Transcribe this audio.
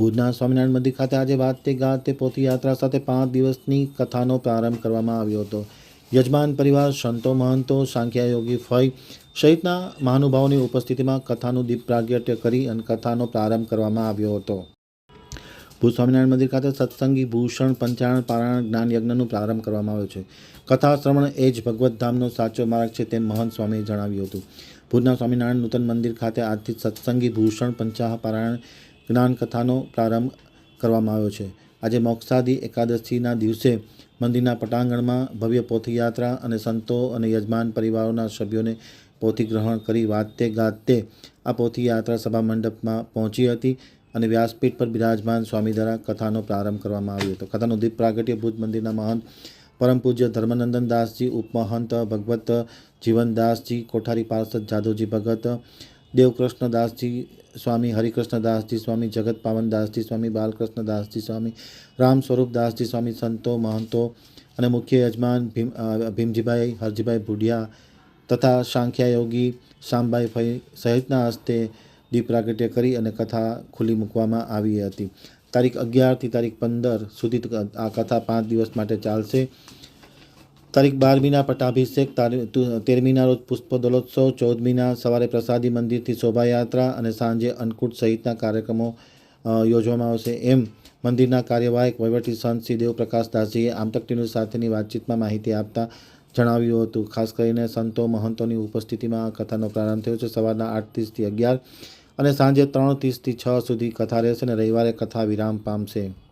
ભુજના સ્વામિનારાયણ મંદિર ખાતે આજે વાતે ગાતે પોથીયાત્રા સાથે પાંચ દિવસની કથાનો પ્રારંભ કરવામાં આવ્યો હતો. યજમાન પરિવાર, સંતો, મહંતો સાંખ્યાયોગી ફય સહિતના મહાનુભાવોની ઉપસ્થિતિમાં કથાનું દીપ પ્રાગટ્ય કરી અને કથાનો પ્રારંભ કરવામાં આવ્યો હતો. ભુજ સ્વામિનારાયણ મંદિર ખાતે સત્સંગી ભૂષણ પંચાયણ પારાયણ જ્ઞાન યજ્ઞનો પ્રારંભ કરવામાં આવ્યો છે. કથા શ્રવણ એ જ ભગવત ધામનો સાચો માર્ગ છે તેમ મહંત સ્વામીએ જણાવ્યું હતું. ભુજના સ્વામિનારાયણ નૂતન મંદિર ખાતે આજથી સત્સંગી ભૂષણ પંચાહ પારાયણ જ્ઞાન કથાનો પ્રારંભ કરવામાં આવ્યો છે. આજે મોક્ષાદી એકાદશીના દિવસે મંદિરના પટાંગણમાં ભવ્ય પોથીયાત્રા અને સંતો અને યજમાન પરિવારોના સભ્યોને પોથી ગ્રહણ કરી વાતે ગાતે આ પોથીયાત્રા સભા મંડપમાં પહોંચી હતી અને વ્યાસપીઠ પર બિરાજમાન સ્વામી દ્વારા કથાનો પ્રારંભ કરવામાં આવ્યો હતો. કથાનો દીપ પ્રાગટ્ય ભુજ મંદિરના મહંત પરમ પૂજ્ય ધર્મનંદન દાસજી, ઉપમહંત ભગવત જીવનદાસજી, કોઠારી પાર્ષદ જાદવજી ભગત દેવકૃષ્ણદાસજી સ્વામી, હરિકૃષ્ણદાસજી સ્વામી, જગત પાવનદાસજી સ્વામી, બાલકૃષ્ણદાસજી સ્વામી, રામ સ્વરૂપદાસજી સ્વામી, સંતો, મહંતો અને મુખ્ય યજમાન ભીમ ભીમજીભાઈ, હરજીભાઈ ભુડિયા તથા સાંખ્યાયોગી શામભાઈ ફઈ સહિતના હસ્તે દીપ પ્રાગટ્ય કરી અને કથા ખુલ્લી મૂકવામાં આવી હતી. તારીખ અગિયારથી તારીખ પંદર સુધી આ કથા પાંચ દિવસ માટે ચાલશે. તારીખ બારમીના તુ- તેરમીના રોજ પુષ્પ દોલોત્સવ ચૌદમીના સવારે પ્રસાદી મંદિરથી શોભાયાત્રા અને સાંજે અન્નકૂટ સહિતના કાર્યક્રમો યોજવામાં આવશે. એમ મંદિરના કાર્યવાહક વહીવટી સંત શ્રી દેવપ્રકાશ દાસજીએ આમતક ન્યૂઝ સાથેની વાતચીતમાં માહિતી આપતા જણાવ્યું હતું. ખાસ કરીને સંતો મહંતોની ઉપસ્થિતિમાં આ કથાનો પ્રારંભ થયો છે. સવારના આઠ ત્રીસથી અગિયાર અને સાંજે ત્રણ ત્રીસથી છ સુધી કથા રહેશે અને રવિવારે કથા વિરામ પામશે.